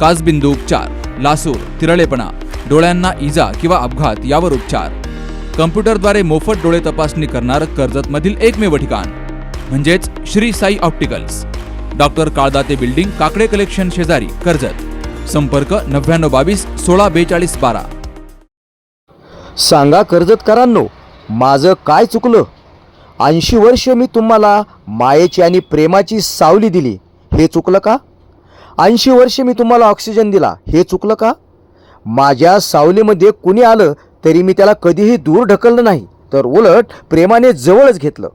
काचबिंदू उपचार लासूर तिरळेपणा डोळ्यांना इजा किंवा अपघात यावर उपचार. कम्प्युटरद्वारे मोफत डोळे तपासणी करणारं कर्जतमधील एकमेव ठिकाण. म्हणजेच Shri Sai opticals. Doctor Kaldate building Kakade collection शेजारी कर्जत. संपर्क नव्याण्णव बावीस सोळा बेचाळीस बारा. सांगा कर्जतकरांनो माझं काय चुकलं? ऐंशी वर्ष मी तुम्हाला मायेची आणि प्रेमाची सावली दिली. हे चुकलं का? ऐंशी वर्षे मी तुम्हाला ऑक्सिजन दिला. हे चुकलं का? माझ्या सावलीमध्ये कुणी आलं तरी मी त्याला कधीही दूर ढकललं नाही. तर उलट प्रेमाने जवळच घेतलं.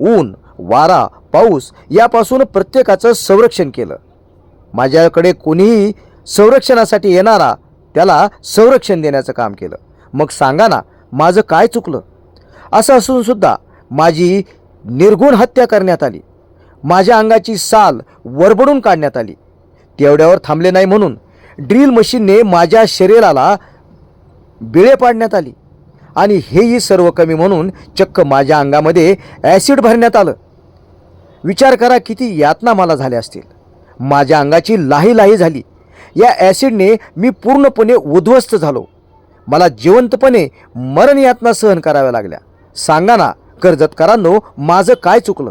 ऊन वारा पाऊस यापासून प्रत्येकाचं संरक्षण केलं. माझ्याकडे कोणीही संरक्षणासाठी येणारा त्याला संरक्षण देण्याचं काम केलं. मग सांगा ना माझं काय चुकलं? असं असूनसुद्धा माझी निर्गुण हत्या करण्यात आली. माझ्या अंगाची साल वरबडून काढण्यात आली. तेवढ्यावर थांबले नाही म्हणून ड्रिल मशीनने माझ्या शरीराला बिळे पाडण्यात आली. आणि हेही सर्व कमी म्हणून चक्क माझ्या अंगामध्ये ॲसिड भरण्यात आलं. विचार करा किती यातना मला झाल्या असतील. माझ्या अंगाची लाही लाही झाली. या ॲसिडने मी पूर्णपणे उद्ध्वस्त झालो. मला जिवंतपणे मरण यातना सहन कराव्या लागल्या. सांगा ना कर्जतकरांनो माझं काय चुकलं?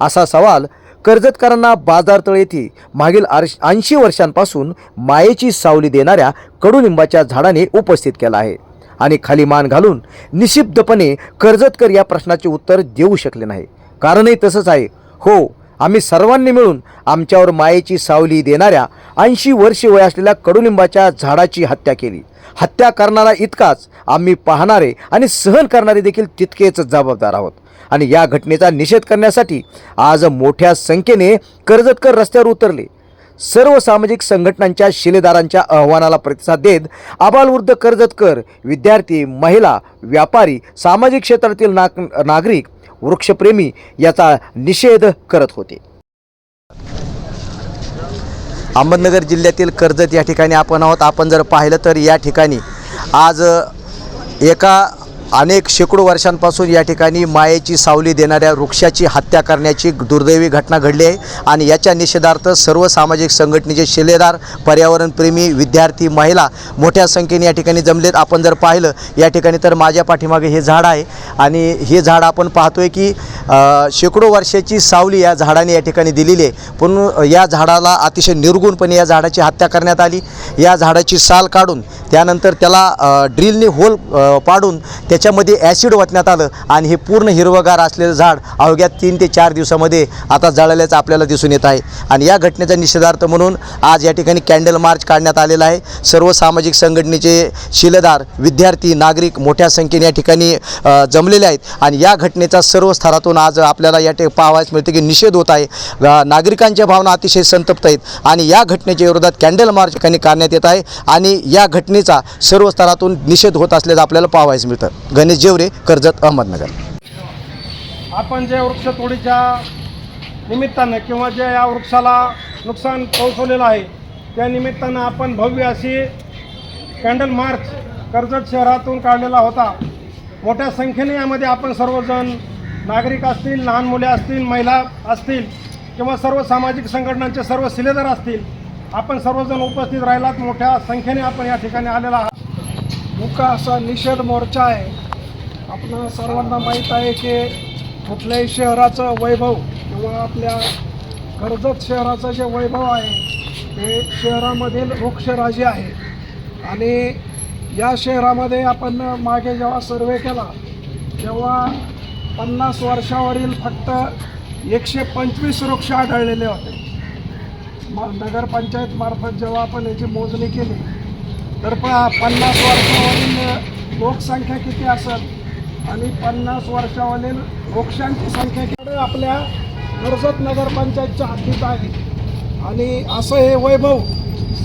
असा सवाल कर्जतकरांना बाजारतळ येथे मागील ऐंशी वर्षांपासून मायेची सावली देणाऱ्या कडुलिंबाच्या झाडाने उपस्थित केला आहे. आणि खाली मान घालून निशिब्धपणे कर्जतकर या प्रश्नाचे उत्तर देऊ शकले नाही. कारणही तसंच आहे. हो आम्ही सर्वांनी मिळून आमच्यावर मायेची सावली देणाऱ्या ऐंशी वर्षे वय असलेल्या कडुलिंबाच्या झाडाची हत्या केली. हत्या करणारा इतकाच आम्ही पाहणारे आणि सहन करणारे देखील तितकेच जबाबदार आहोत. आणि या घटनेचा निषेध करण्यासाठी आज मोठ्या संख्येने कर्जतकर रस्त्यावर उतरले. सर्व सामाजिक संघटनांच्या शिलेदारांच्या आव्हानाला प्रतिसाद देत आबालवृद्ध कर्जतकर विद्यार्थी महिला व्यापारी सामाजिक क्षेत्रातील नाग नागरिक वृक्षप्रेमी याचा निषेध करत होते. अहमदनगर जिल्ह्यातील कर्जत या ठिकाणी आपण आहोत. आपण जर पाहिलं तर या ठिकाणी आज एका अनेक शेकडो वर्षांपासून या ठिकाणी मायेची सावली देणाऱ्या वृक्षाची हत्या करण्याची दुर्दैवी घटना घडली आहे. आणि याच्या निषेधार्थ सर्व सामाजिक संघटनेचे शिलेदार पर्यावरणप्रेमी विद्यार्थी महिला मोठ्या संख्येने या ठिकाणी जमलेत. आपण जर पाहिलं या ठिकाणी तर माझ्या पाठीमागे हे झाड आहे. आणि हे झाड आपण पाहतोय की शेकडो वर्षाची सावली या झाडाने या ठिकाणी दिलेली आहे. पण या झाडाला अतिशय निर्गुणपणे या झाडाची हत्या करण्यात आली. या झाडाची साल काढून त्यानंतर त्याला ड्रिलने होल पाडून त्याच्यामध्ये ॲसिड ओतण्यात आलं आणि हे पूर्ण हिरवगार असलेलं झाड अवघ्या तीन ते चार दिवसामध्ये आता जळाल्याचं आपल्याला दिसून येत आहे. आणि या घटनेचा निषेधार्थ म्हणून आज या ठिकाणी कॅन्डल मार्च काढण्यात आलेला आहे. सर्व सामाजिक संघटनेचे शिलेदार विद्यार्थी नागरिक मोठ्या संख्येने या ठिकाणी जमलेले आहेत. आणि या घटनेचा सर्व स्तरातून आज आपल्याला या ठिकाणी पाहावयास मिळते की निषेध होत आहे. नागरिकांच्या भावना अतिशय संतप्त आहेत. आणि या घटनेच्या विरोधात कॅन्डल मार्च ठिकाणी काढण्यात येत आहे. आणि या घटनेचा सर्व स्तरातून निषेध होत असल्याचं आपल्याला पाहावयास मिळतं. गणेश जेवरे कर्जत अहमदनगर. आपण जे वृक्षतोडीच्या निमित्तानं किंवा जे या वृक्षाला नुकसान पोहोचवलेलं आहे त्या निमित्तानं आपण भव्य अशी कॅन्डल मार्च कर्जत शहरातून काढलेला होता. मोठ्या संख्येने यामध्ये आपण सर्वजण नागरिक असतील लहान मुले असतील महिला असतील किंवा सर्व सामाजिक संघटनांचे सर्व शिलेदार असतील आपण सर्वजण उपस्थित राहिलात. मोठ्या संख्येने आपण या ठिकाणी आलेला आहात. मुका असा निषेध मोर्चा आहे. आपणा सर्वांना माहीत आहे की कुठल्याही शहराचं वैभव किंवा आपल्या कर्जत शहराचं जे वैभव आहे ते शहरामधील वृक्षराजी आहे. आणि या शहरामध्ये आपण मागे जेव्हा सर्वे केला तेव्हा पन्नास वर्षावरील फक्त एकशे पंचवीस वृक्ष आढळलेले होते. म नगरपंचायतमार्फत जेव्हा आपण याची मोजणी केली तर प पन्नास वर्षावरील लोकसंख्या किती असेल? आणि पन्नास वर्षावरील वृक्षांची संख्या किती? आपल्या कर्जत नगरपंचायतच्या हद्दीत आहे. आणि असं हे वैभव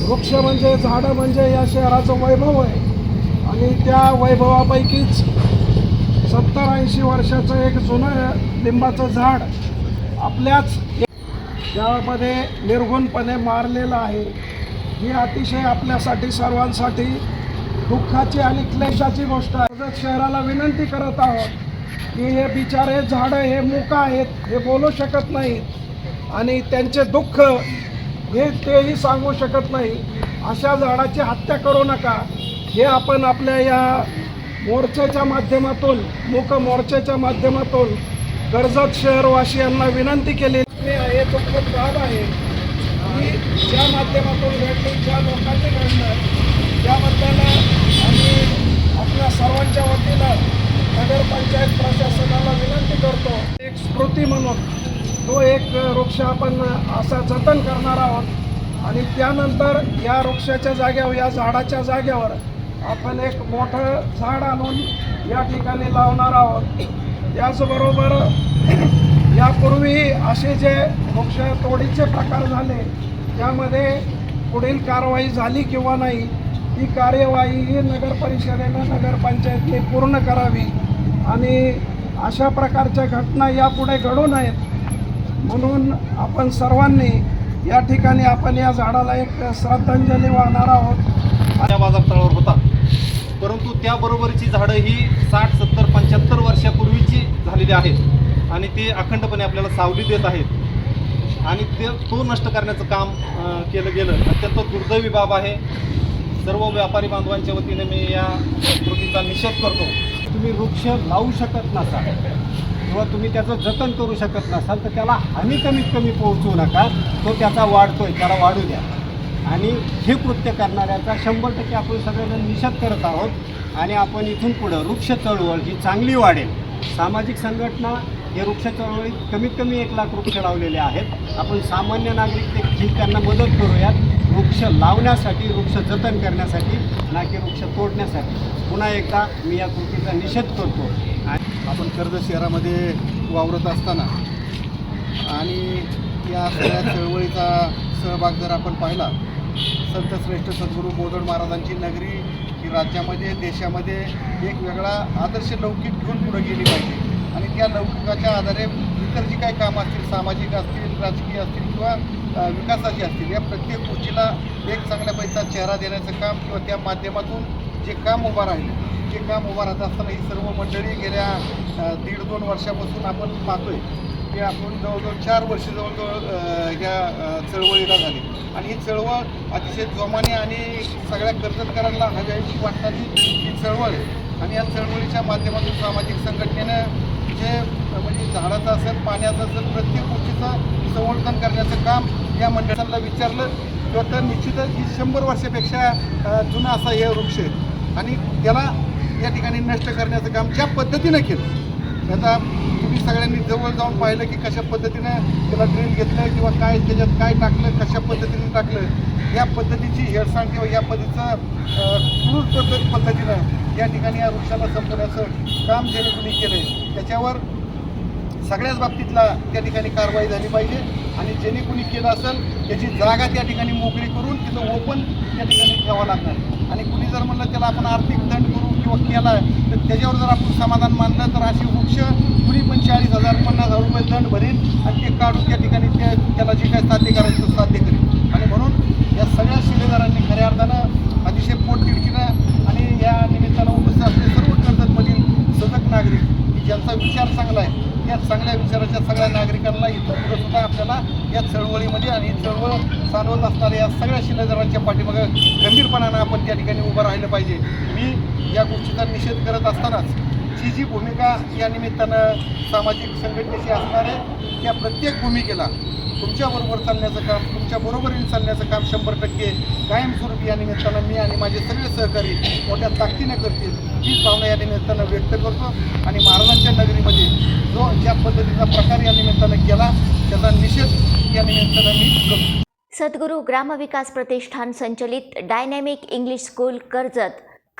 वृक्ष म्हणजे झाडं म्हणजे या शहराचं वैभव आहे. आणि त्या वैभवापैकीच सत्तर ऐंशी वर्षाचं एक जुनं लिंबाचं झाड आपल्याच त्यामध्ये निर्गुणपणे मारलेलं आहे. ही अतिशय आपल्यासाठी सर्वांसाठी दुःखाची आणि क्लेशाची गोष्ट आहे. शहराला विनंती करत आहोत की हे बिचारे झाडं हे मुका आहेत हे बोलू शकत नाहीत. आणि त्यांचे दुःख हे तेही सांगू शकत नाही. अशा झाडाची हत्या करू नका. हे आपण आपल्या या मोर्चाच्या माध्यमातून मूक मोर्चाच्या माध्यमातून कर्जत शहरवासियांना विनंती केली हे तो खूप बाब आहे. ज्या माध्यमातून घडली ज्या लोकांनी घडलं त्याबद्दल आम्ही आपल्या सर्वांच्या वतीनं नगरपंचायत प्रशासनाला विनंती करतो. एक स्मृती म्हणून तो एक वृक्ष आपण असा जतन करणार आहोत आणि त्यानंतर या वृक्षाच्या जागेवर या झाडाच्या जाग्यावर आपण एक मोठं झाड आणून या ठिकाणी लावणार आहोत. त्याचबरोबर यापूर्वी असे जे वृक्ष तोडीचे प्रकार झाले त्यामध्ये पुढील कारवाई झाली किंवा नाही ही कार्यवाही ही नगर परिषदेनं नगरपंचायतने पूर्ण करावी. आणि अशा प्रकारच्या घटना यापुढे घडू नयेत म्हणून आपण सर्वांनी या ठिकाणी आपण या झाडाला एक श्रद्धांजली वाहणार आहोत. त्या बाजारतळावर होता. परंतु त्याबरोबरची झाडं ही साठ सत्तर पंच्याहत्तर वर्षापूर्वीची झालेली आहेत. आणि ते अखंडपणे आपल्याला सावली देत आहेत. आणि ते तो नष्ट करण्याचं काम केलं गेलं अत्यंत दुर्दैवी बाब आहे. सर्व व्यापारी बांधवांच्या वतीने मी या कृतीचा निषेध करतो. तुम्ही वृक्ष लावू शकत नसाल किंवा तुम्ही त्याचं जतन करू शकत नसाल तर त्याला हानी कमीत कमी पोहोचवू नका. तो त्याचा वाढतोय त्याला वाढू द्या. आणि हे कृत्य करणाऱ्याचा शंभर टक्के आपण सगळेजण निषेध करत आहोत. आणि आपण इथून पुढं वृक्ष चळवळ ही चांगली वाढेल. सामाजिक संघटना या वृक्ष चळवळीत कमीत कमी एक लाख वृक्ष लावलेले आहेत. आपण सामान्य नागरिक देखील त्यांना मदत करूयात. वृक्ष लावण्यासाठी वृक्ष जतन करण्यासाठी ना की वृक्ष तोडण्यासाठी. पुन्हा एकदा मी या कृतीचा निषेध करतो. आणि आपण कर्जत शहरामध्ये वावरत असताना आणि या सगळ्या चळवळीचा सहभाग जर आपण पाहिला संत श्रेष्ठ सद्गुरू बोधड महाराजांची नगरी राज्यामध्ये देशामध्ये एक वेगळा आदर्श लौकिक घेऊन पुढे गेली पाहिजे. आणि त्या लौकिकाच्या आधारे इतर जी काही कामं असतील सामाजिक असतील राजकीय असतील किंवा विकासाची असतील या प्रत्येक गोष्टीला एक चांगल्या पैसा चेहरा देण्याचं काम किंवा त्या माध्यमातून जे काम उभं राहिलं जे काम उभं राहत असताना ही सर्व मंडळी गेल्या दीड दोन वर्षापासून आपण पाहतोय. की आपण जवळजवळ चार वर्ष जवळजवळ ह्या चळवळीला झाली. आणि ही चळवळ अतिशय जोमाने आणि सगळ्या कर्जतकरांना हव्याची वाटणारी ही चळवळ आहे. आणि या चळवळीच्या माध्यमातून सामाजिक संघटनेनं जे म्हणजे झाडाचं असेल पाण्याचं असेल प्रत्येक गोष्टीचं संवर्धन करण्याचं काम या मंडळांना विचारलं किंवा तर निश्चितच ही शंभर वर्षापेक्षा जुना असा हे वृक्ष आहे. आणि त्याला या ठिकाणी नष्ट करण्याचं काम ज्या पद्धतीनं केलं त्याचा सगळ्यांनी जवळ जाऊन पाहिलं की कशा पद्धतीनं त्याला ड्रिल घेतलं किंवा काय त्याच्यात काय टाकलं कशा पद्धतीने टाकलं या पद्धतीची हेळसांड किंवा या पद्धतीचं क्रूर पद्धत पद्धतीनं या ठिकाणी या वृक्षाला संपवण्याचं काम ज्याने कुणी केलं आहे त्याच्यावर सगळ्याच बाबतीतला त्या ठिकाणी कारवाई झाली पाहिजे. आणि ज्याने कुणी केलं असेल त्याची जागा त्या ठिकाणी मोकळी करून तिथं ओपन त्या ठिकाणी ठेवावं लागणार. आणि कुणी जर म्हणलं त्याला आपण आर्थिक दंड करू किंवा केला तर त्याच्यावर जर आपण समाधान मानलं तर अशी वृक्ष कुणी पण चाळीस हजार पन्नास हजार रुपये दंड भरेल आणि ते काढून त्या ठिकाणी त्या त्याला जे काय साध्य करायचं ते साध्य करेल आणि म्हणून या सगळ्या शिलेदारांनी खऱ्या अर्थानं अतिशय पोटतिडकीनं आणि या निमित्तानं उपस्थित असलेले सर्व कर्जतमधील सजग नागरिक की ज्यांचा विचार चांगला आहे या चांगल्या विचाराच्या सगळ्या नागरिकांना इथं पुढं सुद्धा आपल्याला या चळवळीमध्ये आणि चळवळ चालवत असणाऱ्या या सगळ्या शिलेदारांच्या पाठीमागं गंभीरपणानं आपण त्या ठिकाणी उभं राहिलं पाहिजे. मी या गोष्टीचा निषेध करत असतानाच जी जी भूमिका या निमित्तानं सामाजिक संघटनेची असणार आहे त्या प्रत्येक भूमिकेला तुमच्याबरोबर चालण्याचं काम तुमच्या बरोबरीने चालण्याचं काम शंभर टक्के कायमस्वरूपी या निमित्तानं मी आणि माझे सगळे सहकारी मोठ्या ताकदीने करतील हीच भावना या निमित्तानं व्यक्त करतो. आणि महाराजांच्या नगरीमध्ये जो ज्या पद्धतीचा प्रकार या निमित्तानं केला त्याचा निषेध या निमित्तानं मी करतो. सद्गुरू ग्रामविकास प्रतिष्ठान संचलित डायनॅमिक इंग्लिश स्कूल कर्जत